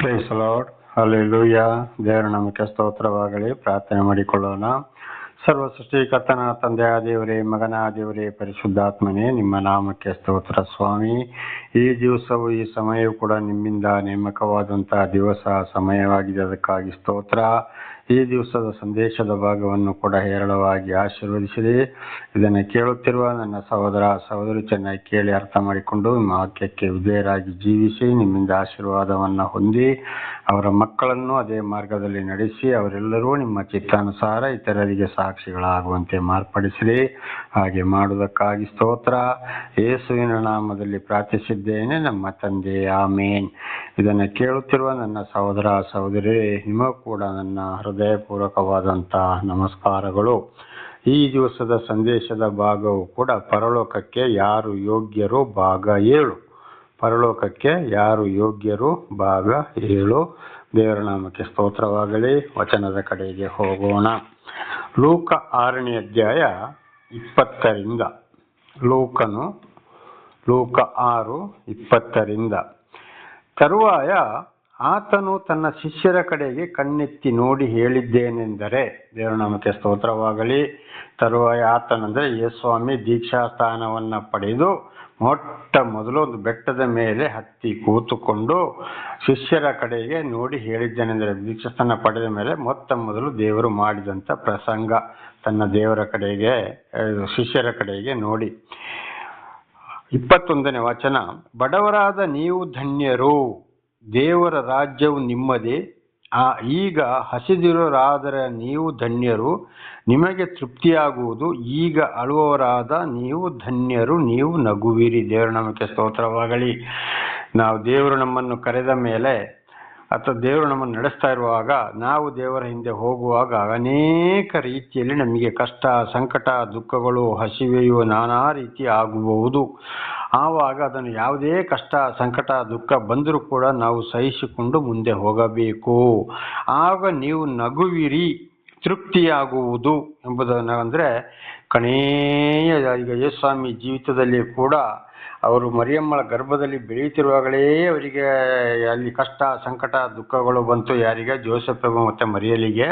Price lord ಲೂಯ್ಯ ದೇವರ ನಮಗೆ ಸ್ತೋತ್ರವಾಗಲಿ. ಪ್ರಾರ್ಥನೆ ಮಾಡಿಕೊಳ್ಳೋಣ. ಸರ್ವ ಸೃಷ್ಟಿಕರ್ತನ, ತಂದೆಯ ದೇವರೇ, ಮಗನ ದೇವರೇ, ಪರಿಶುದ್ಧಾತ್ಮನೇ, ನಿಮ್ಮ ನಾಮಕ್ಕೆ ಸ್ತೋತ್ರ ಸ್ವಾಮಿ. ಈ ದಿವಸವು, ಈ ಸಮಯವು ಕೂಡ ನಿಮ್ಮಿಂದ ನೇಮಕವಾದಂತಹ ದಿವಸ, ಸಮಯವಾಗಿದೆ. ಅದಕ್ಕಾಗಿ ಸ್ತೋತ್ರ. ಈ ದಿವಸದ ಸಂದೇಶದ ಭಾಗವನ್ನು ಕೂಡ ಹೇರಳವಾಗಿ ಆಶೀರ್ವದಿಸಿದೆ ಇದನ್ನು ಕೇಳುತ್ತಿರುವ ನನ್ನ ಸಹೋದರ, ಸಹೋದರಿ ಚೆನ್ನಾಗಿ ಕೇಳಿ ಅರ್ಥ ಮಾಡಿಕೊಂಡು ನಿಮ್ಮ ವಾಕ್ಯಕ್ಕೆ ವಿಧೇಯರಾಗಿ ಜೀವಿಸಿ, ನಿಮ್ಮಿಂದ ಆಶೀರ್ವಾದವನ್ನು ಹೊಂದಿ, ಅವರ ಮಕ್ಕಳನ್ನು ಅದೇ ಮಾರ್ಗದಲ್ಲಿ ನಡೆಸಿ, ಅವರೆಲ್ಲರೂ ನಿಮ್ಮ ಚಿತ್ತಾನುಸಾರ ಇತರರಿಗೆ ಸಾಕ್ಷಿಗಳಾಗುವಂತೆ ಮಾರ್ಪಡಿಸಿರಿ. ಹಾಗೆ ಮಾಡುವುದಕ್ಕಾಗಿ ಸ್ತೋತ್ರ. ಯೇಸುವಿನ ನಾಮದಲ್ಲಿ ಪ್ರಾರ್ಥಿಸಿದ್ದೇನೆ, ನಮ್ಮ ತಂದೆ, ಆಮೇನ್. ಇದನ್ನು ಕೇಳುತ್ತಿರುವ ನನ್ನ ಸಹೋದರ ಸಹೋದರಿ ನಿಮಗೂ ಕೂಡ ನನ್ನ ಹೃದಯಪೂರ್ವಕವಾದಂತಹ ನಮಸ್ಕಾರಗಳು. ಈ ದಿವಸದ ಸಂದೇಶದ ಭಾಗವು ಕೂಡ ಪರಲೋಕಕ್ಕೆ ಯಾರು ಯೋಗ್ಯರು ಭಾಗ ಏಳು. ಪರಲೋಕಕ್ಕೆ ಯಾರು ಯೋಗ್ಯರು ಭಾಗ ಏಳು. ದೇವರ ನಾಮಕ್ಕೆ ಸ್ತೋತ್ರವಾಗಲಿ. ವಚನದ ಕಡೆಗೆ ಹೋಗೋಣ. ಲೂಕ ಆರನೇ ಅಧ್ಯಾಯ ಇಪ್ಪತ್ತರಿಂದ. ಲೂಕನು ಲೂಕ ಆರು ಇಪ್ಪತ್ತರಿಂದ. ತರುವಾಯ ಆತನು ತನ್ನ ಶಿಷ್ಯರ ಕಡೆಗೆ ಕಣ್ಣೆತ್ತಿ ನೋಡಿ ಹೇಳಿದ್ದೇನೆಂದರೆ ದೇವನಾಮಕ್ಕೆ ಸ್ತೋತ್ರವಾಗಲಿ. ತರುವಾಯ ಆತನಂದರೆ ಯೇಸ್ವಾಮಿ ದೀಕ್ಷಾ ಸ್ಥಾನವನ್ನ ಪಡೆದು ಮೊಟ್ಟ ಮೊದಲು ಒಂದು ಬೆಟ್ಟದ ಮೇಲೆ ಹತ್ತಿ ಕೂತುಕೊಂಡು ಶಿಷ್ಯರ ಕಡೆಗೆ ನೋಡಿ ಹೇಳಿದ್ದೇನೆಂದರೆ ದೀಕ್ಷಾಸ್ಥಾನ ಪಡೆದ ಮೇಲೆ ಮೊತ್ತ ಮೊದಲು ದೇವರು ಮಾಡಿದಂಥ ಪ್ರಸಂಗ ತನ್ನ ದೇವರ ಕಡೆಗೆ ಶಿಷ್ಯರ ಕಡೆಗೆ ನೋಡಿ. ಇಪ್ಪತ್ತೊಂದನೇ ವಚನ, ಬಡವರಾದ ನೀವು ಧನ್ಯರು. ದೇವರ ರಾಜ್ಯವು ನಿಮ್ಮದೇ. ಆ, ಈಗ ಹಸಿದಿರೋರಾದರೆ ನೀವು ಧನ್ಯರು. ನಿಮಗೆ ತೃಪ್ತಿಯಾಗುವುದು. ಈಗ ಅಳುವವರಾದ ನೀವು ಧನ್ಯರು. ನೀವು ನಗುವಿರಿ. ದೇವರ ನಮಗೆ ಸ್ತೋತ್ರವಾಗಲಿ. ನಾವು ದೇವರು ನಮ್ಮನ್ನು ಕರೆದ ಮೇಲೆ, ಅಥವಾ ದೇವರು ನಮ್ಮನ್ನು ನಡೆಸ್ತಾ ಇರುವಾಗ, ನಾವು ದೇವರ ಹಿಂದೆ ಹೋಗುವಾಗ ಅನೇಕ ರೀತಿಯಲ್ಲಿ ನಮಗೆ ಕಷ್ಟ, ಸಂಕಟ, ದುಃಖಗಳು, ಹಸಿವೆಯು ನಾನಾ ರೀತಿ ಆಗಬಹುದು ಆವಾಗ ಅದನ್ನು ಯಾವುದೇ ಕಷ್ಟ, ಸಂಕಟ, ದುಃಖ ಬಂದರೂ ಕೂಡ ನಾವು ಸಹಿಸಿಕೊಂಡು ಮುಂದೆ ಹೋಗಬೇಕು. ಆಗ ನೀವು ನಗುವಿರಿ, ತೃಪ್ತಿಯಾಗುವುದು ಎಂಬುದನ್ನು ಅಂದರೆ ಕಣೇಯ ಈಗ ಯೇಸ್ವಾಮಿ ಜೀವಿತದಲ್ಲಿ ಕೂಡ ಅವರು ಮರಿಯಮ್ಮಳ ಗರ್ಭದಲ್ಲಿ ಬೆಳೆಯುತ್ತಿರುವಾಗಲೇ ಅವರಿಗೆ, ಅಲ್ಲಿ ಕಷ್ಟ, ಸಂಕಟ, ದುಃಖಗಳು ಬಂತು ಯಾರಿಗೆ? ಜೋಸೆಫ್ ಮತ್ತು ಮರಿಯಲಿಗೆ.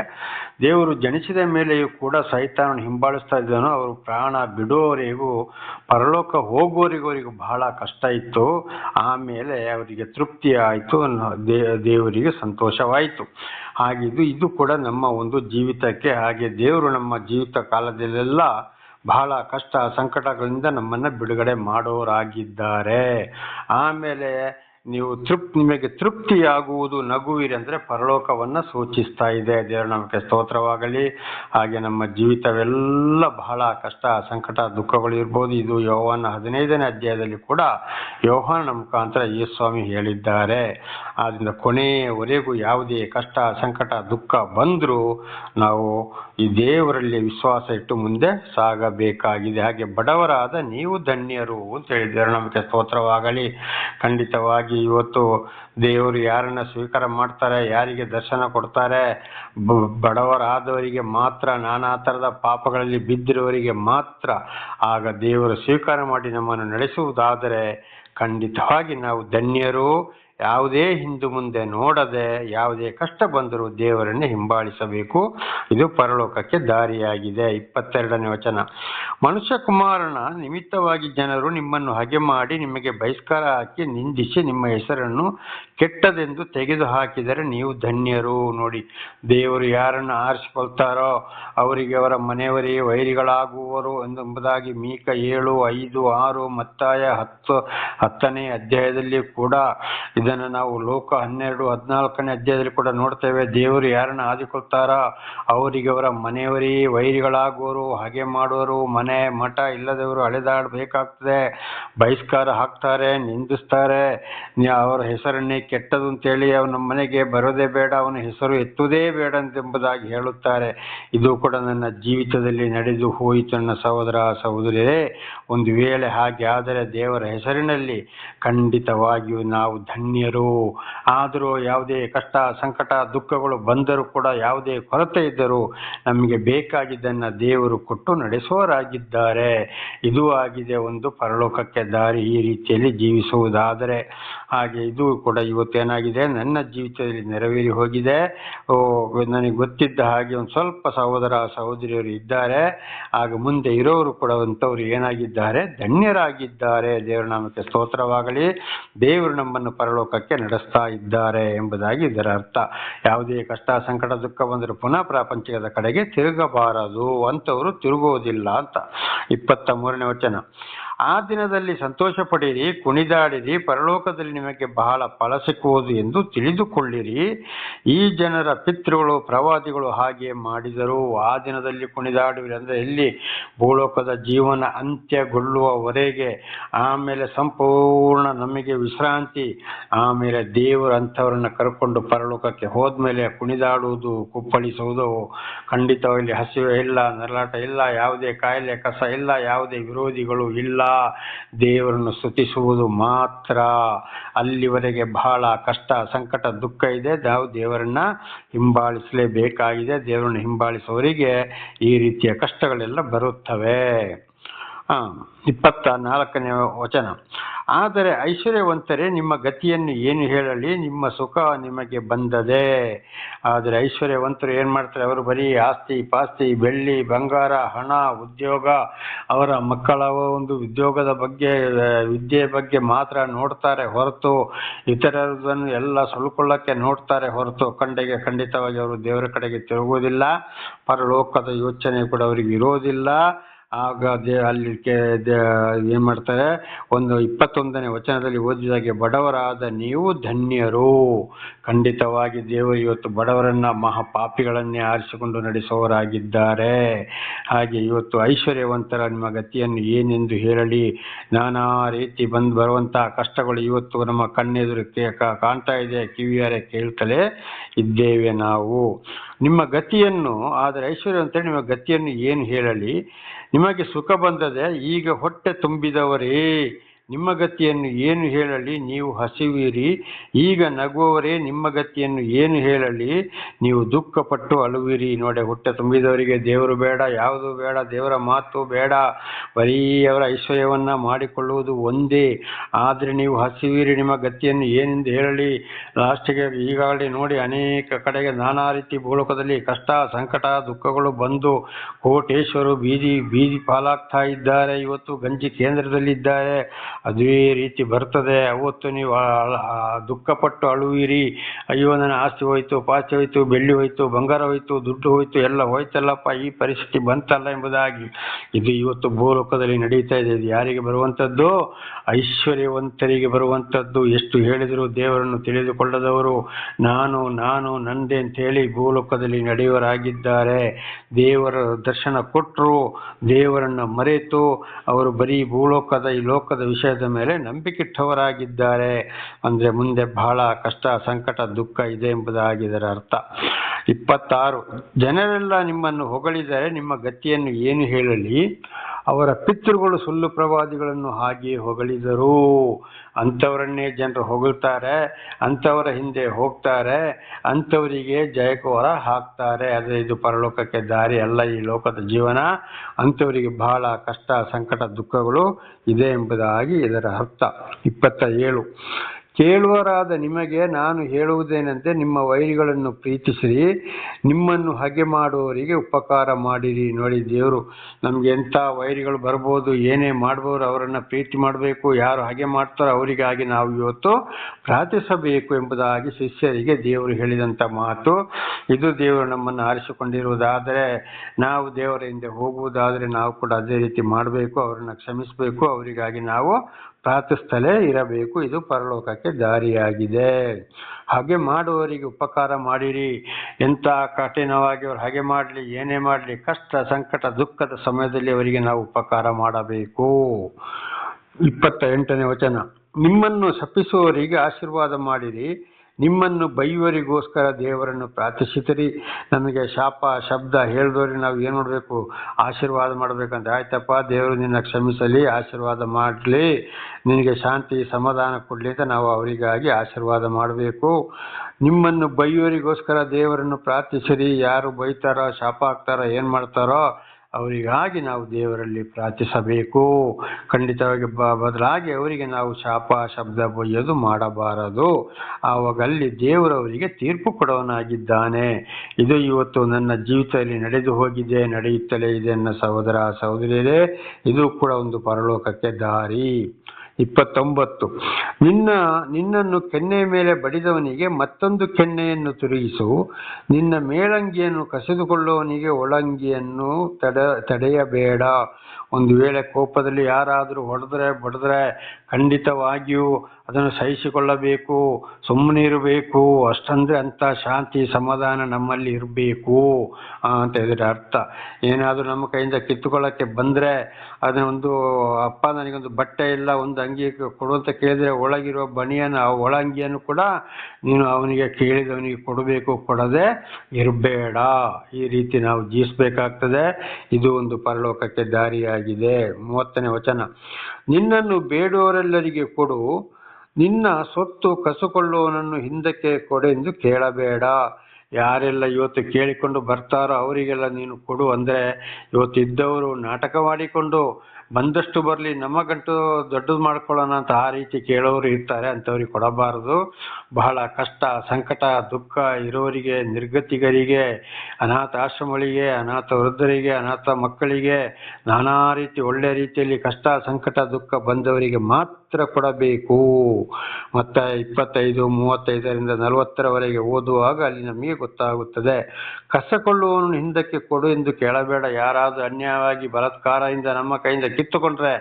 ದೇವರು ಜನಿಸಿದ ಮೇಲೆಯೂ ಕೂಡ ಸೈತಾನನ್ನು ಹಿಂಬಾಲಿಸ್ತಾ ಇದ್ದನು. ಅವರು ಪ್ರಾಣ ಬಿಡುವವರೆಗೂ, ಪರಲೋಕ ಹೋಗುವವರೆಗೂ ಅವರಿಗೆ ಬಹಳ ಕಷ್ಟ ಇತ್ತು. ಆಮೇಲೆ ಅವರಿಗೆ ತೃಪ್ತಿ ಆಯಿತು. ದೇವರಿಗೆ ಸಂತೋಷವಾಯಿತು. ಹಾಗಿದ್ದು ಇದು ಇದು ಕೂಡ ನಮ್ಮ ಒಂದು ಜೀವಿತಕ್ಕೆ, ಹಾಗೆ ದೇವರು ನಮ್ಮ ಜೀವಿತ ಕಾಲದಲ್ಲೆಲ್ಲ ಬಹಳ ಕಷ್ಟ ಸಂಕಟಗಳಿಂದ ನಮ್ಮನ್ನ ಬಿಡುಗಡೆ ಮಾಡೋರಾಗಿದ್ದಾರೆ. ಆಮೇಲೆ ನೀವು ತೃಪ್ ನಿಮಗೆ ತೃಪ್ತಿಯಾಗುವುದು ನಗುವಿರಿ ಅಂದ್ರೆ ಪರಲೋಕವನ್ನ ಸೂಚಿಸ್ತಾ ಇದೆ. ದೇವರ, ನಮಗೆ ಸ್ತೋತ್ರವಾಗಲಿ. ಹಾಗೆ ನಮ್ಮ ಜೀವಿತವೆಲ್ಲ ಬಹಳ ಕಷ್ಟ, ಸಂಕಟ, ದುಃಖಗಳು ಇರ್ಬೋದು. ಇದು ಯೋಹಾನ ಹದಿನೈದನೇ ಅಧ್ಯಾಯದಲ್ಲಿ ಕೂಡ ಯೋಹಾನ ಮುಖಾಂತರ ಈ ಸ್ವಾಮಿ ಹೇಳಿದ್ದಾರೆ. ಆದ್ದರಿಂದ ಕೊನೆಯವರೆಗೂ ಯಾವುದೇ ಕಷ್ಟ, ಸಂಕಟ, ದುಃಖ ಬಂದರೂ ನಾವು ಈ ದೇವರಲ್ಲಿ ವಿಶ್ವಾಸ ಇಟ್ಟು ಮುಂದೆ ಸಾಗಬೇಕಾಗಿದೆ. ಹಾಗೆ ಬಡವರಾದ ನೀವು ಧನ್ಯರು ಅಂತ ಹೇಳಿದ್ದಾರೆ. ನಮಗೆ ಸ್ತೋತ್ರವಾಗಲಿ. ಖಂಡಿತವಾಗಿ ಇವತ್ತು ದೇವರು ಯಾರನ್ನ ಸ್ವೀಕಾರ ಮಾಡ್ತಾರೆ, ಯಾರಿಗೆ ದರ್ಶನ ಕೊಡ್ತಾರೆ ಬಡವರಾದವರಿಗೆ ಮಾತ್ರ, ನಾನಾ ಥರದ ಪಾಪಗಳಲ್ಲಿ ಬಿದ್ದಿರುವವರಿಗೆ ಮಾತ್ರ ಆಗ ದೇವರು ಸ್ವೀಕಾರ ಮಾಡಿ ನಮ್ಮನ್ನು ನಡೆಸುವುದಾದರೆ ಖಂಡಿತವಾಗಿ ನಾವು ಧನ್ಯರು. ಯಾವುದೇ ಹಿಂದು ಮುಂದೆ ನೋಡದೆ, ಯಾವುದೇ ಕಷ್ಟ ಬಂದರೂ ದೇವರನ್ನೇ ಹಿಂಬಾಲಿಸಬೇಕು. ಇದು ಪರಲೋಕಕ್ಕೆ ದಾರಿಯಾಗಿದೆ. ಇಪ್ಪತ್ತೆರಡನೇ ವಚನ. ಮನುಷ್ಯ ಕುಮಾರನ ನಿಮಿತ್ತವಾಗಿ ಜನರು ನಿಮ್ಮನ್ನು ಹಗೆ ಮಾಡಿ ನಿಮಗೆ ಬಹಿಷ್ಕಾರ ಹಾಕಿ ನಿಂದಿಸಿ ನಿಮ್ಮ ಹೆಸರನ್ನು ಕೆಟ್ಟದೆಂದು ತೆಗೆದು ಹಾಕಿದರೆ ನೀವು ಧನ್ಯರು. ನೋಡಿ, ದೇವರು ಯಾರನ್ನು ಆರಿಸಿಕೊಳ್ತಾರೋ ಅವರಿಗೆ ಅವರ ಮನೆಯವರೇ ವೈರಿಗಳಾಗುವರು ಎಂಬುದಾಗಿ ಮೀಕ ಏಳು, ಐದು, ಆರು, ಮತ್ತಾಯ ಹತ್ತು, ಹತ್ತನೇ ಅಧ್ಯಾಯದಲ್ಲಿ ಕೂಡ ಇದನ್ನು ನಾವು ಲೋಕ ಹನ್ನೆರಡು, ಹದಿನಾಲ್ಕನೇ ಅಧ್ಯಾಯದಲ್ಲಿ ಕೂಡ ನೋಡ್ತೇವೆ. ದೇವರು ಯಾರನ್ನ ಆದಿಕೊಳ್ತಾರ? ಅವರಿಗೆ ಅವರ ಮನೆಯವರೇ ವೈರಿಗಳಾಗುವರು ಹಾಗೆ ಮಾಡುವರು ಮನೆ ಮಠ ಇಲ್ಲದವರು ಅಳೆದಾಡಬೇಕಾಗ್ತದೆ ಬಹಿಷ್ಕಾರ ಹಾಕ್ತಾರೆ, ನಿಂದಿಸ್ತಾರೆ. ಅವರ ಹೆಸರನ್ನೇ ಕೆಟ್ಟದು ಅಂತೇಳಿ ಅವನ ಮನೆಗೆ ಬರೋದೇ ಬೇಡ, ಅವನ ಹೆಸರು ಎತ್ತುವುದೇ ಬೇಡ ಎಂಬುದಾಗಿ ಹೇಳುತ್ತಾರೆ. ಇದು ಕೂಡ ನನ್ನ ಜೀವಿತದಲ್ಲಿ ನಡೆದು ಹೋಯಿತು ನನ್ನ ಸಹೋದರ ಸಹೋದರಿಯರೇ. ಒಂದು ವೇಳೆ ಹಾಗೆ ಆದರೆ ದೇವರ ಹೆಸರಿನಲ್ಲಿ ಖಂಡಿತವಾಗಿಯೂ ನಾವು ಧನ್ಯ ಧನ್ಯರು. ಆದರೂ ಯಾವುದೇ ಕಷ್ಟ, ಸಂಕಟ, ದುಃಖಗಳು ಬಂದರೂ ಕೂಡ ಯಾವುದೇ ಕೊರತೆ ಇದ್ದರೂ ನಮಗೆ ಬೇಕಾಗಿದ್ದನ್ನು ದೇವರು ಕೊಟ್ಟು ನಡೆಸುವರಾಗಿದ್ದಾರೆ ಇದು ಆಗಿದೆ ಒಂದು ಪರಲೋಕಕ್ಕೆ ದಾರಿ ಈ ರೀತಿಯಲ್ಲಿ ಜೀವಿಸುವುದಾದರೆ. ಹಾಗೆ ಇದು ಕೂಡ ಇವತ್ತೇನಾಗಿದೆ ನನ್ನ ಜೀವಿತದಲ್ಲಿ ನೆರವೇರಿ ಹೋಗಿದೆ. ಓ, ನನಗೆ ಗೊತ್ತಿದ್ದ ಹಾಗೆ ಒಂದು ಸ್ವಲ್ಪ ಸಹೋದರ, ಸಹೋದರಿಯರು ಇದ್ದಾರೆ. ಆಗ ಮುಂದೆ ಇರೋರು ಕೂಡ ಅಂಥವ್ರು ಏನಾಗಿದ್ದಾರೆ? ಧನ್ಯರಾಗಿದ್ದಾರೆ. ದೇವರ ನಾಮಕ್ಕೆ ಸ್ತೋತ್ರವಾಗಲಿ. ದೇವರು ನಮ್ಮನ್ನು ಪರಲೋಕಕ್ಕೆ ನಡೆಸ್ತಾ ಇದ್ದಾರೆ ಎಂಬುದಾಗಿ ಇದರ ಅರ್ಥ. ಯಾವುದೇ ಕಷ್ಟ, ಸಂಕಟ, ದುಃಖ ಬಂದರೂ ಪುನಃ ಪ್ರಾಪಂಚಿಕದ ಕಡೆಗೆ ತಿರುಗಬಾರದು ಅಂತವರು ತಿರುಗುವುದಿಲ್ಲ ಅಂತ. ಇಪ್ಪತ್ತ ಮೂರನೇ ವಚನ. ಆ ದಿನದಲ್ಲಿ ಸಂತೋಷ ಪಡಿರಿ ಕುಣಿದಾಡಿರಿ, ಪರಲೋಕದಲ್ಲಿ ನಿಮಗೆ ಬಹಳ ಫಲ ಸಿಕ್ಕುವುದು ಎಂದು ತಿಳಿದುಕೊಳ್ಳಿರಿ. ಈ ಜನರ ಪಿತೃಗಳು, ಪ್ರವಾದಿಗಳು ಹಾಗೆ ಮಾಡಿದರು. ಆ ದಿನದಲ್ಲಿ ಕುಣಿದಾಡುವಿರಿ ಅಂದರೆ ಇಲ್ಲಿ ಭೂಲೋಕದ ಜೀವನ ಅಂತ್ಯಗೊಳ್ಳುವವರೆಗೆ ಆಮೇಲೆ ಸಂಪೂರ್ಣ ನಮಗೆ ವಿಶ್ರಾಂತಿ, ಆಮೇಲೆ ದೇವರು ಅಂಥವ್ರನ್ನ ಕರ್ಕೊಂಡು ಪರಲೋಕಕ್ಕೆ ಹೋದ್ಮೇಲೆ ಕುಣಿದಾಡುವುದು, ಕುಪ್ಪಳಿಸುವುದು ಖಂಡಿತವಾಗಿ ಹಸಿವೆ ಇಲ್ಲ, ನರಳಾಟ ಇಲ್ಲ, ಯಾವುದೇ ಕಾಯಿಲೆ, ಕಸ ಇಲ್ಲ, ಯಾವುದೇ ವಿರೋಧಿಗಳು ಇಲ್ಲ. ದೇವರನ್ನು ಸ್ತುತಿಸುವುದು ಮಾತ್ರ. ಅಲ್ಲಿವರೆಗೆ ಬಹಳ ಕಷ್ಟ, ಸಂಕಟ, ದುಃಖ ಇದೆ. ನಾವು ದೇವರನ್ನ ಹಿಂಬಾಲಿಸಲೇಬೇಕಾಗಿದೆ. ದೇವರನ್ನು ಹಿಂಬಾಲಿಸುವವರಿಗೆ ಈ ರೀತಿಯ ಕಷ್ಟಗಳೆಲ್ಲ ಬರುತ್ತವೆ. ಹಾ ಇಪ್ಪತ್ತ ನಾಲ್ಕನೇ ವಚನ. ಆದರೆ ಐಶ್ವರ್ಯವಂತರೇ, ನಿಮ್ಮ ಗತಿಯನ್ನು ಏನು ಹೇಳಲಿ, ನಿಮ್ಮ ಸುಖ ನಿಮಗೆ ಬಂದದೆ. ಆದರೆ ಐಶ್ವರ್ಯವಂತರು ಏನು ಮಾಡ್ತಾರೆ, ಅವರು ಬರೀ ಆಸ್ತಿ, ಪಾಸ್ತಿ, ಬೆಳ್ಳಿ, ಬಂಗಾರ, ಹಣ, ಉದ್ಯೋಗ, ಅವರ ಮಕ್ಕಳ ಒಂದು ಉದ್ಯೋಗದ ಬಗ್ಗೆ, ವಿದ್ಯೆ ಬಗ್ಗೆ ಮಾತ್ರ ನೋಡ್ತಾರೆ ಹೊರತು ಇತರರದನ್ನು ಎಲ್ಲ ಸುಳ್ಕೊಳ್ಳಕ್ಕೆ ನೋಡ್ತಾರೆ ಹೊರತು. ಕಂಡೆಗೆ ಖಂಡಿತವಾಗಿ ಅವರು ದೇವರ ಕಡೆಗೆ ತಿರುಗುವುದಿಲ್ಲ, ಪರಲೋಕದ ಯೋಚನೆ ಕೂಡ ಅವರಿಗೆ ಇರೋದಿಲ್ಲ. ಆಗ ದೇ ಅಲ್ಲಿ ಕೆ ಏನು ಮಾಡ್ತಾರೆ? ಒಂದು ಇಪ್ಪತ್ತೊಂದನೇ ವಚನದಲ್ಲಿ ಓದಿದಾಗೆ ಬಡವರಾದ ನೀವು ಧನ್ಯರು. ಖಂಡಿತವಾಗಿ ದೇವರು ಇವತ್ತು ಬಡವರನ್ನ ಮಹಾಪಾಪಿಗಳನ್ನೇ ಆರಿಸಿಕೊಂಡು ನಡೆಸುವವರಾಗಿದ್ದಾರೆ ಹಾಗೆ ಇವತ್ತು ಐಶ್ವರ್ಯವಂತರ ನಿಮ್ಮ ಗತಿಯನ್ನು ಏನೆಂದು ಹೇಳಲಿ. ನಾನಾ ರೀತಿ ಬಂದು ಬರುವಂತಹ ಕಷ್ಟಗಳು ಇವತ್ತು ನಮ್ಮ ಕಣ್ಣೆದುರು ಕಾಣ್ತಾ ಇದೆ, ಕಿವಿಯಾರೆ ಕೇಳ್ತಲೇ ಇದ್ದೇವೆ ನಾವು. ನಿಮ್ಮ ಗತಿಯನ್ನು, ಆದರೆ ಐಶ್ವರ್ಯವಂತರ ನಿಮ್ಮ ಗತಿಯನ್ನು ಏನು ಹೇಳಲಿ? ನಿಮಗೆ ಸುಖ ಬಂದದೆ ಈಗ ಹೊಟ್ಟೆ ತುಂಬಿದವರೇ. ನಿಮ್ಮ ಗತಿಯನ್ನು ಏನು ಹೇಳಲಿ, ನೀವು ಹಸಿವಿರಿ. ಈಗ ನಗುವವರೇ, ನಿಮ್ಮ ಗತಿಯನ್ನು ಏನು ಹೇಳಲಿ, ನೀವು ದುಃಖಪಟ್ಟು ಅಳುವಿರಿ. ನೋಡಿ, ಹೊಟ್ಟೆ ತುಂಬಿದವರಿಗೆ ದೇವರು ಬೇಡ, ಯಾವುದು ಬೇಡ, ದೇವರ ಮಾತು ಬೇಡ. ಬರೀ ಅವರ ಐಶ್ವರ್ಯವನ್ನು ಮಾಡಿಕೊಳ್ಳುವುದು ಒಂದೇ. ಆದರೆ ನೀವು ಹಸಿವಿರಿ, ನಿಮ್ಮ ಗತಿಯನ್ನು ಏನೆಂದು ಹೇಳಲಿ. ಲಾಸ್ಟಿಗೆ ಈಗಾಗಲೇ ನೋಡಿ, ಅನೇಕ ಕಡೆಗೆ ನಾನಾ ರೀತಿ ಭೂಲೋಕದಲ್ಲಿ ಕಷ್ಟ, ಸಂಕಟ, ದುಃಖಗಳು ಬಂದು ಕೋಟೇಶ್ವರು ಬೀದಿ ಬೀದಿ ಪಾಲಾಗ್ತಾ ಇದ್ದಾರೆ. ಇವತ್ತು ಗಂಜಿ ಕೇಂದ್ರದಲ್ಲಿದ್ದಾರೆ. ಅದೇ ರೀತಿ ಬರ್ತದೆ. ಅವತ್ತು ನೀವು ದುಃಖಪಟ್ಟು ಅಳುವಿರಿ. ಅಯ್ಯೋ, ನನ್ನ ಆಸ್ತಿ ಹೋಯ್ತು ಪಾಚಿ ಹೋಯ್ತು, ಬೆಳ್ಳಿ ಹೋಯ್ತು, ಬಂಗಾರ ಹೋಯ್ತು, ದುಡ್ಡು ಹೋಯ್ತು, ಎಲ್ಲ ಹೋಯ್ತಲ್ಲಪ್ಪ, ಈ ಪರಿಸ್ಥಿತಿ ಬಂತಲ್ಲ ಎಂಬುದಾಗಿ. ಇದು ಇವತ್ತು ಭೂಲೋಕದಲ್ಲಿ ನಡೀತಾ ಇದೆ. ಇದು ಯಾರಿಗೆ ಬರುವಂಥದ್ದು? ಐಶ್ವರ್ಯವಂತರಿಗೆ ಬರುವಂಥದ್ದು. ಎಷ್ಟು ಹೇಳಿದರೂ ದೇವರನ್ನು ತಿಳಿದುಕೊಳ್ಳದವರು ನಾನು ನಾನು ನಂದೆ ಅಂತ ಹೇಳಿ ಭೂಲೋಕದಲ್ಲಿ ನಡೆಯುವರಾಗಿದ್ದಾರೆ. ದೇವರ ದರ್ಶನ ಕೊಟ್ಟರು ದೇವರನ್ನು ಮರೆತು, ಅವರು ಬರೀ ಭೂಲೋಕದ, ಈ ಲೋಕದ ವಿಷಯದ ಮೇಲೆ ನಂಬಿಕಿಟ್ಟವರಾಗಿದ್ದಾರೆ ಅಂದ್ರೆ ಮುಂದೆ ಬಹಳ ಕಷ್ಟ, ಸಂಕಟ, ದುಃಖ ಇದೆ ಎಂಬುದಾಗಿ ಇದರ ಅರ್ಥ. ಇಪ್ಪತ್ತಾರು, ಜನರೆಲ್ಲ ನಿಮ್ಮನ್ನು ಹೊಗಳಿದರೆ ನಿಮ್ಮ ಗತಿಯನ್ನು ಏನು ಹೇಳಲಿ? ಅವರ ಪಿತೃಗಳು ಸುಳ್ಳು ಪ್ರವಾದಿಗಳನ್ನು ಹಾಗೆ ಹೊಗಳಿದರು. ಅಂಥವರನ್ನೇ ಜನರು ಹೊಗಳ್ತಾರೆ, ಅಂಥವರ ಹಿಂದೆ ಹೋಗ್ತಾರೆ, ಅಂಥವರಿಗೆ ಜಯಕೋರ ಹಾಕ್ತಾರೆ. ಆದರೆ ಇದು ಪರಲೋಕಕ್ಕೆ ದಾರಿ ಅಲ್ಲ ಈ ಲೋಕದ ಜೀವನ. ಅಂಥವರಿಗೆ ಬಹಳ ಕಷ್ಟ, ಸಂಕಟ, ದುಃಖಗಳು ಇದೆ ಎಂಬುದಾಗಿ ಇದರ ಅರ್ಥ. ಇಪ್ಪತ್ತ ಏಳು. ಕೇಳುವರಾದ ನಿಮಗೆ ನಾನು ಹೇಳುವುದೇನೆಂದರೆ ನಿಮ್ಮ ವೈರಿಗಳನ್ನು ಪ್ರೀತಿಸಿರಿ, ನಿಮ್ಮನ್ನು ಹಗೆ ಮಾಡುವವರಿಗೆ ಉಪಕಾರ ಮಾಡಿರಿ. ನೋಡಿ, ದೇವರು ನಮಗೆ ಎಂಥ ವೈರಿಗಳು ಬರ್ಬೋದು, ಏನೇ ಮಾಡ್ಬೋದು, ಅವರನ್ನು ಪ್ರೀತಿ ಮಾಡಬೇಕು, ಯಾರು ಹಾಗೆ ಮಾಡ್ತಾರೋ ಅವರಿಗಾಗಿ ನಾವು ಇವತ್ತು ಪ್ರಾರ್ಥಿಸಬೇಕು ಎಂಬುದಾಗಿ ಶಿಷ್ಯರಿಗೆ ದೇವರು ಹೇಳಿದಂಥ ಮಾತು. ಇದು ದೇವರು ನಮ್ಮನ್ನು ಆರಿಸಿಕೊಂಡಿರುವುದಾದರೆ, ನಾವು ದೇವರ ಹಿಂದೆ ಹೋಗುವುದಾದರೆ ನಾವು ಕೂಡ ಅದೇ ರೀತಿ ಮಾಡಬೇಕು, ಅವರನ್ನು ಕ್ಷಮಿಸಬೇಕು, ಅವರಿಗಾಗಿ ನಾವು ಪ್ರಾರ್ಥಿಸ್ತಲೇ ಇರಬೇಕು. ಇದು ಪರಲೋಕಕ್ಕೆ ದಾರಿಯಾಗಿದೆ. ಹಾಗೆ ಮಾಡುವವರಿಗೆ ಉಪಕಾರ ಮಾಡಿರಿ. ಎಂಥ ಕಠಿಣವಾಗಿ ಅವರು ಹಾಗೆ ಮಾಡಲಿ, ಏನೇ ಮಾಡಲಿ, ಕಷ್ಟ, ಸಂಕಟ, ದುಃಖದ ಸಮಯದಲ್ಲಿ ಅವರಿಗೆ ನಾವು ಉಪಕಾರ ಮಾಡಬೇಕು. ಇಪ್ಪತ್ತ ಎಂಟನೇ ವಚನ. ನಿಮ್ಮನ್ನು ಶಪಿಸುವವರಿಗೆ ಆಶೀರ್ವಾದ ಮಾಡಿರಿ. ನಿಮ್ಮನ್ನು ಬೈಯುವರಿಗೋಸ್ಕರ ದೇವರನ್ನು ಪ್ರಾರ್ಥಿಸಿತರಿ ನಮಗೆ ಶಾಪ, ಶಬ್ದ ಹೇಳಿದವ್ರಿಗೆ ನಾವು ಏನು ಮಾಡಬೇಕು? ಆಶೀರ್ವಾದ ಮಾಡಬೇಕಂತ. ಆಯ್ತಪ್ಪ, ದೇವರು ನಿನ್ನ ಕ್ಷಮಿಸಲಿ, ಆಶೀರ್ವಾದ ಮಾಡಲಿ. ನಿನಗೆ ಶಾಂತಿ, ಸಮಾಧಾನ ಕೊಡಲಿ ಅಂತ ನಾವು ಅವರಿಗಾಗಿ ಆಶೀರ್ವಾದ ಮಾಡಬೇಕು. ನಿಮ್ಮನ್ನು ಬೈಯುವರಿಗೋಸ್ಕರ ದೇವರನ್ನು ಪ್ರಾರ್ಥಿಸಿರಿ. ಯಾರು ಬೈತಾರೋ, ಶಾಪ ಹಾಕ್ತಾರೋ, ಏನು ಮಾಡ್ತಾರೋ ಅವರಿಗಾಗಿ ನಾವು ದೇವರಲ್ಲಿ ಪ್ರಾರ್ಥಿಸಬೇಕು. ಖಂಡಿತವಾಗಿ ಬದಲಾಗಿ ಅವರಿಗೆ ನಾವು ಶಾಪ, ಶಬ್ದ ಬೊಯ್ಯೋದು ಮಾಡಬಾರದು. ಆವಾಗಲ್ಲಿ ದೇವರು ಅವರಿಗೆ ತೀರ್ಪು ಕೊಡೋನಾಗಿದ್ದಾನೆ ಇದು ಇವತ್ತು ನನ್ನ ಜೀವಿತದಲ್ಲಿ ನಡೆದು ಹೋಗಿದೆ, ನಡೆಯುತ್ತಲೇ ಇದೆ ನನ್ನ ಸಹೋದರ, ಸಹೋದರಿಯರೇ, ಇದು ಕೂಡ ಒಂದು ಪರಲೋಕಕ್ಕೆ ದಾರಿ. ಇಪ್ಪತ್ತೊಂಬತ್ತು. ನಿನ್ನ, ನಿನ್ನನ್ನು ಕೆನ್ನೆಯ ಮೇಲೆ ಬಡಿದವನಿಗೆ ಮತ್ತೊಂದು ಕೆನ್ನೆಯನ್ನು ತಿರುಗಿಸು. ನಿನ್ನ ಮೇಲಂಗಿಯನ್ನು ಕಸಿದುಕೊಳ್ಳುವವನಿಗೆ ಒಳಂಗಿಯನ್ನು ತಡ, ತಡೆಯಬೇಡ. ಒಂದು ವೇಳೆ ಕೋಪದಲ್ಲಿ ಯಾರಾದರೂ ಹೊಡೆದ್ರೆ, ಬಡಿದ್ರೆ ಖಂಡಿತವಾಗಿಯೂ ಅದನ್ನು ಸಹಿಸಿಕೊಳ್ಳಬೇಕು, ಸುಮ್ಮನೆ ಇರಬೇಕು, ಅಷ್ಟಂದ್ರೆ ಅಂತ ಶಾಂತಿ, ಸಮಾಧಾನ ನಮ್ಮಲ್ಲಿ ಇರಬೇಕು ಅಂತ ಇದರ ಅರ್ಥ. ಏನಾದರೂ ನಮ್ಮ ಕೈಯಿಂದ ಕಿತ್ತುಕೊಳ್ಳೋಕ್ಕೆ ಬಂದರೆ ಅದನ್ನೊಂದು ಅಪ್ಪ ನನಗೊಂದು ಬಟ್ಟೆ ಇಲ್ಲ, ಒಂದು ಅಂಗಿ ಕೊಡುವಂತ ಕೇಳಿದರೆ ಒಳಗಿರುವ ಬನಿಯನ್ನು ಆ ಒಳ ಅಂಗಿಯನ್ನು ಕೂಡ ನೀನು ಅವನಿಗೆ ಕೇಳಿದವನಿಗೆ ಕೊಡಬೇಕು, ಕೊಡದೆ ಇರಬೇಡ. ಈ ರೀತಿ ನಾವು ಜೀವಿಸಬೇಕಾಗ್ತದೆ. ಇದು ಒಂದು ಪರಲೋಕಕ್ಕೆ ದಾರಿಯಾಗಿದೆ. ಮೂವತ್ತನೇ ವಚನ. ನಿನ್ನನ್ನು ಬೇಡುವರೆಲ್ಲರಿಗೆ ಕೊಡು ನಿನ್ನ ಸೊತ್ತು ಕಸುಕೊಳ್ಳುವವನನ್ನು ಹಿಂದಕ್ಕೆ ಕೊಡೆಂದು ಕೇಳಬೇಡ. ಯಾರೆಲ್ಲ ಇವತ್ತು ಕೇಳಿಕೊಂಡು ಬರ್ತಾರೋ ಅವರಿಗೆಲ್ಲ ನೀನು ಕೊಡು ಅಂದರೆ ಇವತ್ತು ಇದ್ದವರು ನಾಟಕ ಮಾಡಿಕೊಂಡು ಬಂದಷ್ಟು ಬರಲಿ ನಮಗಂಟು ದೊಡ್ಡದು ಮಾಡ್ಕೊಳ್ಳೋಣ ಅಂತ ಆ ರೀತಿ ಕೇಳೋರು ಇರ್ತಾರೆ ಅಂಥವ್ರಿಗೆ ಕೊಡಬಾರದು. ಬಹಳ ಕಷ್ಟ, ಸಂಕಟ, ದುಃಖ ಇರೋರಿಗೆ, ನಿರ್ಗತಿಗರಿಗೆ, ಅನಾಥ ಆಶ್ರಮಗಳಿಗೆ, ಅನಾಥ ವೃದ್ಧರಿಗೆ, ಅನಾಥ ಮಕ್ಕಳಿಗೆ ನಾನಾ ರೀತಿ ಒಳ್ಳೆಯ ರೀತಿಯಲ್ಲಿ ಕಷ್ಟ, ಸಂಕಟ, ದುಃಖ ಬಂದವರಿಗೆ ಮಾತ್ರ ಕೊಡಬೇಕು. ಮತ್ತು ಇಪ್ಪತ್ತೈದು, ಮೂವತ್ತೈದರಿಂದ ನಲವತ್ತರವರೆಗೆ ಓದುವಾಗ ಅಲ್ಲಿ ನಮಗೆ ಗೊತ್ತಾಗುತ್ತದೆ. ಕಸಕೊಳ್ಳುವವನು ಹಿಂದಕ್ಕೆ ಕೊಡು ಎಂದು ಕೇಳಬೇಡ. ಯಾರಾದರೂ ಅನ್ಯಾಯವಾಗಿ ಬಲಾತ್ಕಾರದಿಂದ ನಮ್ಮ ಕೈಯಿಂದ ಕಿತ್ತುಕೊಂಡ್ರೆ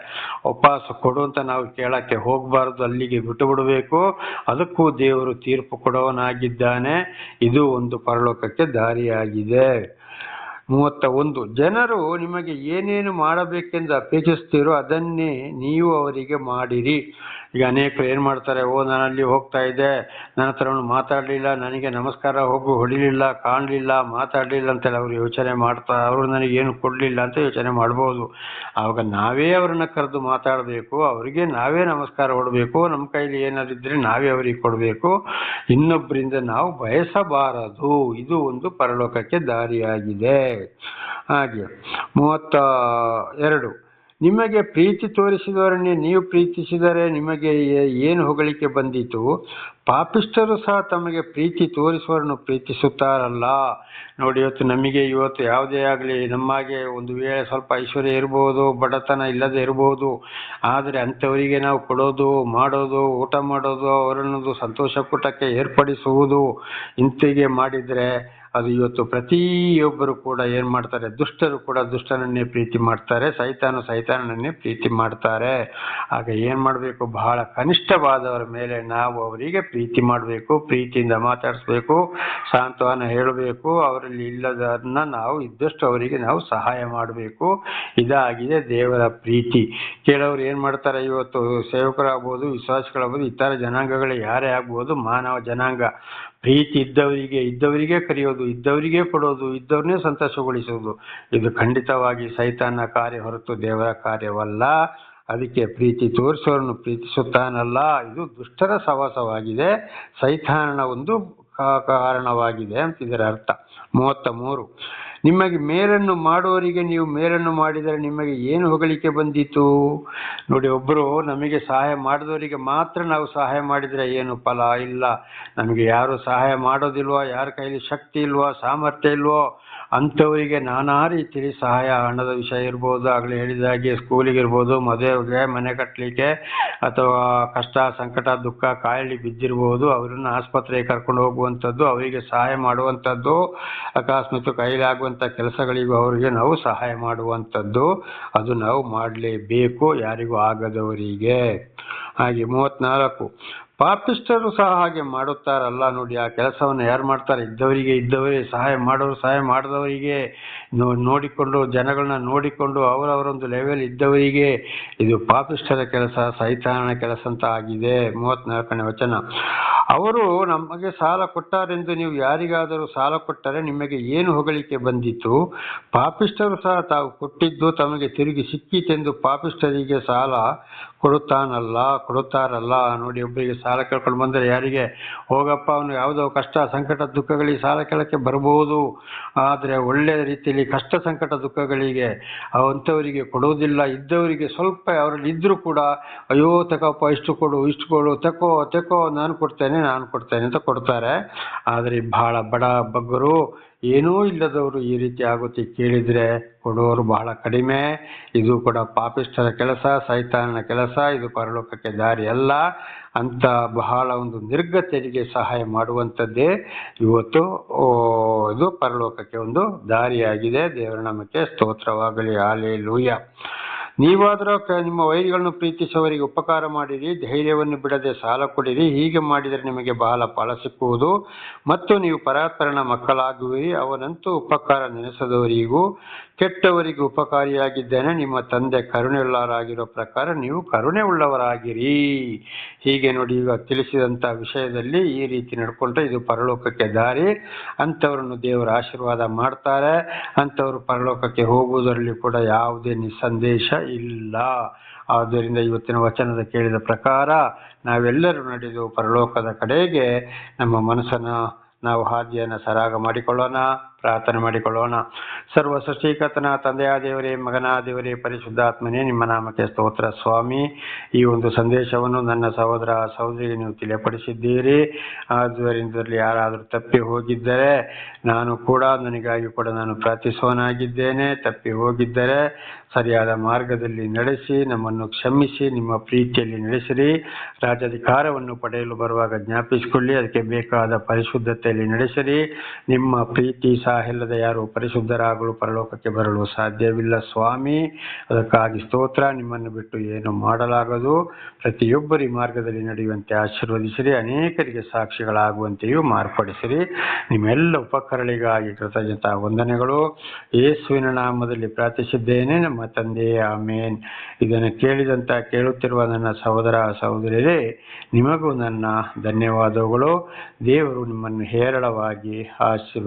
ವಾಪಸ್ ಕೊಡು ಅಂತ ನಾವು ಕೇಳಕ್ಕೆ ಹೋಗಬಾರದು. ಅಲ್ಲಿಗೆ ಬಿಟ್ಟು ಬಿಡಬೇಕು. ಅದಕ್ಕೂ ದೇವರು ತೀರ್ಪು ಕೊಡವನಾಗಿದ್ದಾನೆ. ಇದು ಒಂದು ಪರಲೋಕಕ್ಕೆ ದಾರಿಯಾಗಿದೆ. ಮೂವತ್ತ ಒಂದು. ಜನರು ನಿಮಗೆ ಏನೇನು ಮಾಡಬೇಕೆಂದು ಅಪೇಕ್ಷಿಸ್ತೀರೋ ಅದನ್ನೇ ನೀವು ಅವರಿಗೆ ಮಾಡಿರಿ. ಈಗ ಅನೇಕರು ಏನು ಮಾಡ್ತಾರೆ, ಓ, ನಾನು ಅಲ್ಲಿ ಹೋಗ್ತಾ ಇದ್ದೆ, ನನ್ನ ಹತ್ರ ಅವನು ಮಾತಾಡಲಿಲ್ಲ, ನನಗೆ ನಮಸ್ಕಾರ, ಹೋಗು ಹೊಡಿಲಿಲ್ಲ ಕಾಣಲಿಲ್ಲ, ಮಾತಾಡಲಿಲ್ಲ ಅಂತೆಲ್ಲ ಅವರು ಯೋಚನೆ ಮಾಡ್ತಾ, ಅವರು ನನಗೆ ಏನು ಕೊಡಲಿಲ್ಲ ಅಂತ ಯೋಚನೆ ಮಾಡ್ಬೋದು. ಆವಾಗ ನಾವೇ ಅವ್ರನ್ನ ಕರೆದು ಮಾತಾಡಬೇಕು, ಅವರಿಗೆ ನಾವೇ ನಮಸ್ಕಾರ ಕೊಡಬೇಕು, ನಮ್ಮ ಕೈಲಿ ಏನಾದ್ರು ಇದ್ರೆ ನಾವೇ ಅವರಿಗೆ ಕೊಡಬೇಕು. ಇನ್ನೊಬ್ಬರಿಂದ ನಾವು ಬಯಸಬಾರದು, ಇದು ಒಂದು ಪರಲೋಕಕ್ಕೆ ದಾರಿಯಾಗಿದೆ. ಹಾಗೆ, ಮೂವತ್ತ, ಎರಡು. ನಿಮಗೆ ಪ್ರೀತಿ ತೋರಿಸಿದವರನ್ನೇ ನೀವು ಪ್ರೀತಿಸಿದರೆ ನಿಮಗೆ ಏನು ಹೊಗಳಿಕೆ ಬಂದಿತು? ಪಾಪಿಷ್ಠರು ಸಹ ತಮಗೆ ಪ್ರೀತಿ ತೋರಿಸುವವರನ್ನು ಪ್ರೀತಿಸುತ್ತಾರಲ್ಲ. ನೋಡಿ, ಇವತ್ತು ನಮಗೆ ಇವತ್ತು ಯಾವುದೇ ಆಗಲಿ, ನಮ್ಮಾಗೆ ಒಂದು ವೇಳೆ ಸ್ವಲ್ಪ ಐಶ್ವರ್ಯ ಇರ್ಬೋದು, ಬಡತನ ಇಲ್ಲದೆ ಇರ್ಬೋದು, ಆದರೆ ಅಂಥವರಿಗೆ ನಾವು ಕೊಡೋದು, ಮಾಡೋದು, ಊಟ ಮಾಡೋದು, ಅವರನ್ನೊಂದು ಸಂತೋಷ ಕೂಟಕ್ಕೆ ಏರ್ಪಡಿಸುವುದು ಇಂತಿಗೆ ಮಾಡಿದರೆ ಅದು ಇವತ್ತು ಪ್ರತಿಯೊಬ್ಬರು ಕೂಡ ಏನು ಮಾಡ್ತಾರೆ, ದುಷ್ಟರು ಕೂಡ ದುಷ್ಟನನ್ನೇ ಪ್ರೀತಿ ಮಾಡ್ತಾರೆ, ಸೈತಾನು ಸೈತಾನನ್ನೇ ಪ್ರೀತಿ ಮಾಡ್ತಾರೆ. ಆಗ ಏನು ಮಾಡಬೇಕು? ಬಹಳ ಕನಿಷ್ಠವಾದವರ ಮೇಲೆ ನಾವು ಅವರಿಗೆ ಪ್ರೀತಿ ಮಾಡಬೇಕು, ಪ್ರೀತಿಯಿಂದ ಮಾತಾಡಿಸ್ಬೇಕು, ಸಾಂತ್ವನ ಹೇಳಬೇಕು, ಅವರಲ್ಲಿ ಇಲ್ಲದನ್ನ ನಾವು ಇದ್ದಷ್ಟು ಅವರಿಗೆ ನಾವು ಸಹಾಯ ಮಾಡಬೇಕು. ಇದಾಗಿದೆ ದೇವರ ಪ್ರೀತಿ. ಕೆಲವರು ಏನು ಮಾಡ್ತಾರೆ? ಇವತ್ತು ಸೇವಕರಾಗ್ಬೋದು, ವಿಶ್ವಾಸಗಳಾಗ್ಬೋದು, ಇತರ ಜನಾಂಗಗಳು ಯಾರೇ ಆಗ್ಬೋದು ಮಾನವ ಜನಾಂಗ. ಪ್ರೀತಿ ಇದ್ದವರಿಗೆ ಇದ್ದವರಿಗೆ ಕರೆಯೋದು, ಇದ್ದವರಿಗೆ ಕೊಡೋದು, ಇದ್ದವ್ರನ್ನೇ ಸಂತೋಷಗೊಳಿಸೋದು. ಇದು ಖಂಡಿತವಾಗಿ ಸೈತಾನ ಕಾರ್ಯ ಹೊರತು ದೇವರ ಕಾರ್ಯವಲ್ಲ. ಅದಕ್ಕೆ ಪ್ರೀತಿ ತೋರಿಸೋರನ್ನು ಪ್ರೀತಿಸುತ್ತಾನಲ್ಲ. ಇದು ದುಷ್ಟರ ಸವಾಸವಾಗಿದೆ ಸೈತಾನನ ಒಂದು ಕಾರಣವಾಗಿದೆ ಅಂತ ಇದರ ಅರ್ಥ. ಮೂವತ್ತ ಮೂರು ನಿಮಗೆ ಮೇಲನ್ನು ಮಾಡುವವರಿಗೆ ನೀವು ಮೇಲನ್ನು ಮಾಡಿದರೆ ನಿಮಗೆ ಏನು ಹೊಗಳಿಕೆ ಬಂದಿತು? ನೋಡಿ ಒಬ್ಬರು ನಮಗೆ ಸಹಾಯ ಮಾಡಿದವರಿಗೆ ಮಾತ್ರ ನಾವು ಸಹಾಯ ಮಾಡಿದರೆ ಏನು ಫಲ ಇಲ್ಲ. ನಮಗೆ ಯಾರು ಸಹಾಯ ಮಾಡೋದಿಲ್ವೋ? ಯಾರ ಕೈಲಿ ಶಕ್ತಿ ಇಲ್ವೋ? ಸಾಮರ್ಥ್ಯ ಇಲ್ವೋ? ಅಂಥವರಿಗೆ ನಾನಾ ರೀತಿಯಲ್ಲಿ ಸಹಾಯ ಹಣದ ವಿಷಯ ಇರ್ಬೋದು, ಆಗಲಿ ಹೇಳಿದಾಗೆ ಸ್ಕೂಲಿಗೆ ಇರ್ಬೋದು ಮದುವೆಗೆ ಮನೆ ಕಟ್ಟಲಿಕ್ಕೆ ಅಥವಾ ಕಷ್ಟ, ಸಂಕಟ, ದುಃಖ, ಕಾಯಿಲೆ ಬಿದ್ದಿರ್ಬೋದು, ಅವರನ್ನು ಆಸ್ಪತ್ರೆಗೆ ಕರ್ಕೊಂಡು ಹೋಗುವಂಥದ್ದು, ಅವರಿಗೆ ಸಹಾಯ ಮಾಡುವಂಥದ್ದು, ಅಕಸ್ಮಾತ್ ಕೈಲಾಗುವಂಥ ಕೆಲಸಗಳಿಗೂ ಅವರಿಗೆ ನಾವು ಸಹಾಯ ಮಾಡುವಂಥದ್ದು, ಅದು ನಾವು ಮಾಡಲೇಬೇಕು ಯಾರಿಗೂ ಆಗದವರಿಗೆ. ಹಾಗೆ ಮೂವತ್ನಾಲ್ಕು ಪಾಪಿಷ್ಟರು ಸಹ ಹಾಗೆ ಮಾಡುತ್ತಾರಲ್ಲ ನೋಡಿ, ಆ ಕೆಲಸವನ್ನು ಯಾರು ಮಾಡ್ತಾರೆ? ಇದ್ದವರಿಗೆ ಇದ್ದವರಿಗೆ ಸಹಾಯ ಮಾಡೋರು ಸಹಾಯ ಮಾಡಿದವರಿಗೆ ನೋಡಿಕೊಂಡು, ಜನಗಳನ್ನ ನೋಡಿಕೊಂಡು ಅವರವರೊಂದು ಲೆವೆಲ್ ಇದ್ದವರಿಗೆ ಇದು ಪಾಪಿಷ್ಟರ ಕೆಲಸ, ಸೈತಾನನ ಕೆಲಸ ಅಂತ ಆಗಿದೆ. ಮೂವತ್ನಾಲ್ಕನೇ ವಚನ. ಅವರು ನಮಗೆ ಸಾಲ ಕೊಟ್ಟಾರೆಂದು ನೀವು ಯಾರಿಗಾದರೂ ಸಾಲ ಕೊಟ್ಟರೆ ನಿಮಗೆ ಏನು ಹೊಗಳಿಕೆ ಬಂದಿತ್ತು ಪಾಪಿಷ್ಟರು ಸಹ ತಾವು ಕೊಟ್ಟಿದ್ದು ತಮಗೆ ತಿರುಗಿ ಸಿಕ್ಕಿತೆಂದು ಪಾಪಿಷ್ಟರಿಗೆ ಸಾಲ ಕೊಡುತ್ತಾನಲ್ಲ, ಕೊಡುತ್ತಾರಲ್ಲ ನೋಡಿ ಒಬ್ಬರಿಗೆ ಸಾಲ ಕೇಳ್ಕೊಂಡು ಬಂದರೆ ಯಾರಿಗೆ? ಹೋಗಪ್ಪ, ಅವನು ಯಾವುದೋ ಕಷ್ಟ, ಸಂಕಟ, ದುಃಖಗಳಿಗೆ ಸಾಲ ಕೇಳೋಕ್ಕೆ ಬರಬಹುದು ಆದರೆ ಒಳ್ಳೆಯ ರೀತಿಯಲ್ಲಿ ಕಷ್ಟ, ಸಂಕಟ, ದುಃಖಗಳಿಗೆ ಅಂಥವರಿಗೆ ಕೊಡುವುದಿಲ್ಲ. ಇದ್ದವರಿಗೆ ಸ್ವಲ್ಪ ಅವರಲ್ಲಿ ಇದ್ದರೂ ಕೂಡ, ಅಯ್ಯೋ, ತಗೋಪ್ಪ, ಇಷ್ಟು ಕೊಡು ಇಷ್ಟು ಕೊಡು, ತಕೋ ತಕೋ, ನಾನು ಕೊಡ್ತೇನೆ ನಾನು ಕೊಡ್ತೇನೆ ಅಂತ ಕೊಡ್ತಾರೆ. ಆದರೆ ಬಹಳ ಬಡ ಬಗ್ಗರು ಏನೂ ಇಲ್ಲದವರು ಈ ರೀತಿ ಆಗುತ್ತೆ ಕೇಳಿದರೆ ಕೊಡೋರು ಬಹಳ ಕಡಿಮೆ. ಇದು ಕೂಡ ಪಾಪಿಷ್ಠರ ಕೆಲಸ, ಸೈತಾನನ ಕೆಲಸ, ಇದು ಪರಲೋಕಕ್ಕೆ ದಾರಿ ಅಲ್ಲ. ಅಂತ ಬಹಳ ಒಂದು ನಿರ್ಗತರಿಗೆ ಸಹಾಯ ಮಾಡುವಂಥದ್ದೇ ಇವತ್ತು ಇದು ಪರಲೋಕಕ್ಕೆ ಒಂದು ದಾರಿಯಾಗಿದೆ. ದೇವರ ನಮಗೆ ಸ್ತೋತ್ರವಾಗಲಿ. ಆಲೆ ಲೂಯ ನೀವಾದರೂ ನಿಮ್ಮ ವೈರಿಗಳನ್ನು ಪ್ರೀತಿಸುವವರಿಗೆ ಉಪಕಾರ ಮಾಡಿರಿ, ಧೈರ್ಯವನ್ನು ಬಿಡದೆ ಸಾಲ ಕೊಡಿರಿ. ಹೀಗೆ ಮಾಡಿದರೆ ನಿಮಗೆ ಬಹಳ ಫಲ ಸಿಕ್ಕುವುದು. ಮತ್ತು ನೀವು ಪರಾತ್ಪರನ ಮಕ್ಕಳಾಗುವಿರಿ. ಅವನಂತೂ ಉಪಕಾರ ನೆನೆಸದವರಿಗೂ, ಕೆಟ್ಟವರಿಗೂ ಉಪಕಾರಿಯಾಗಿದ್ದೇನೆ. ನಿಮ್ಮ ತಂದೆ ಕರುಣೆಯುಳ್ಳವರಾಗಿರೋ ಪ್ರಕಾರ ನೀವು ಕರುಣೆ ಉಳ್ಳವರಾಗಿರಿ ಹೀಗೆ ನೋಡಿ ಈಗ ತಿಳಿಸಿದಂಥ ವಿಷಯದಲ್ಲಿ ಈ ರೀತಿ ನಡ್ಕೊಂಡ್ರೆ ಇದು ಪರಲೋಕಕ್ಕೆ ದಾರಿ. ಅಂಥವ್ರನ್ನು ದೇವರ ಆಶೀರ್ವಾದ ಮಾಡ್ತಾರೆ. ಅಂಥವ್ರು ಪರಲೋಕಕ್ಕೆ ಹೋಗುವುದರಲ್ಲಿ ಕೂಡ ಯಾವುದೇ ನಿಸ್ಸಂದೇಶ ಇಲ್ಲ. ಆದ್ದರಿಂದ ಇವತ್ತಿನ ವಚನದ ಕೇಳಿದ ಪ್ರಕಾರ ನಾವೆಲ್ಲರೂ ನಡೆದು ಪರಲೋಕದ ಕಡೆಗೆ ನಮ್ಮ ಮನಸ್ಸನ್ನು ನಾವು ಹಾದಿಯನ್ನು ಸರಾಗ ಮಾಡಿಕೊಳ್ಳೋಣ. ಪ್ರಾರ್ಥನೆ ಮಾಡಿಕೊಳ್ಳೋಣ. ಸರ್ವ ಸೃಷ್ಟಿಕರ್ತನ ತಂದೆಯ ದೇವರೇ ಮಗನ ದೇವರೇ ಪರಿಶುದ್ಧಾತ್ಮನೇ ನಿಮ್ಮ ನಾಮಕ್ಕೆ ಸ್ತೋತ್ರ. ಸ್ವಾಮಿ, ಈ ಒಂದು ಸಂದೇಶವನ್ನು ನನ್ನ ಸಹೋದರ ಸಹೋದರಿಗೆ ನೀವು ತಿಳಿಯಪಡಿಸಿದ್ದೀರಿ. ಆದ್ದರಿಂದಲೇ ಯಾರಾದರೂ ತಪ್ಪಿ ಹೋಗಿದ್ದರೆ ನಾನು ಕೂಡ ನನಗಾಗಿ ಕೂಡ ನಾನು ಪ್ರಾರ್ಥಿಸುವನಾಗಿದ್ದೇನೆ ತಪ್ಪಿ ಹೋಗಿದ್ದರೆ ಸರಿಯಾದ ಮಾರ್ಗದಲ್ಲಿ ನಡೆಸಿ, ನಮ್ಮನ್ನು ಕ್ಷಮಿಸಿ, ನಿಮ್ಮ ಪ್ರೀತಿಯಲ್ಲಿ ನಡೆಸಿರಿ. ರಾಜ್ಯಾಧಿಕಾರವನ್ನು ಪಡೆಯಲು ಬರುವಾಗ ಜ್ಞಾಪಿಸಿಕೊಳ್ಳಿ, ಅದಕ್ಕೆ ಬೇಕಾದ ಪರಿಶುದ್ಧತೆಯಲ್ಲಿ ನಡೆಸಿರಿ. ನಿಮ್ಮ ಪ್ರೀತಿ ಸಹ ಇಲ್ಲದೆ ಯಾರು ಪರಿಶುದ್ಧರಾಗಲು ಪರಲೋಕಕ್ಕೆ ಬರಲು ಸಾಧ್ಯವಿಲ್ಲ. ಸ್ವಾಮಿ, ಅದಕ್ಕಾಗಿ ಸ್ತೋತ್ರ. ನಿಮ್ಮನ್ನು ಬಿಟ್ಟು ಏನು ಮಾಡಲಾಗದು? ಪ್ರತಿಯೊಬ್ಬರಿ ಮಾರ್ಗದಲ್ಲಿ ನಡೆಯುವಂತೆ ಆಶೀರ್ವದಿಸಿರಿ. ಅನೇಕರಿಗೆ ಸಾಕ್ಷಿಗಳಾಗುವಂತೆಯೂ ಮಾರ್ಪಡಿಸಿರಿ. ನಿಮ್ಮೆಲ್ಲ ಉಪಕರಣಿಗಾಗಿ ಕೃತಜ್ಞತಾ ವಂದನೆಗಳು. ಯೇಸುವಿನ ನಾಮದಲ್ಲಿ ಪ್ರಾರ್ಥಿಸಿದ್ದೇನೆ. ನಮ್ಮ ತಂದೆಯೇ ಆಮೇನ್. ಇದನ್ನು ಕೇಳಿದಂತ ಕೇಳುತ್ತಿರುವ ನನ್ನ ಸಹೋದರ ಸಹೋದರಿಯರೇ, ನಿಮಗೂ ನನ್ನ ಧನ್ಯವಾದಗಳು. ದೇವರು ನಿಮ್ಮನ್ನು ಹೇರಳವಾಗಿ ಆಶೀರ್ವ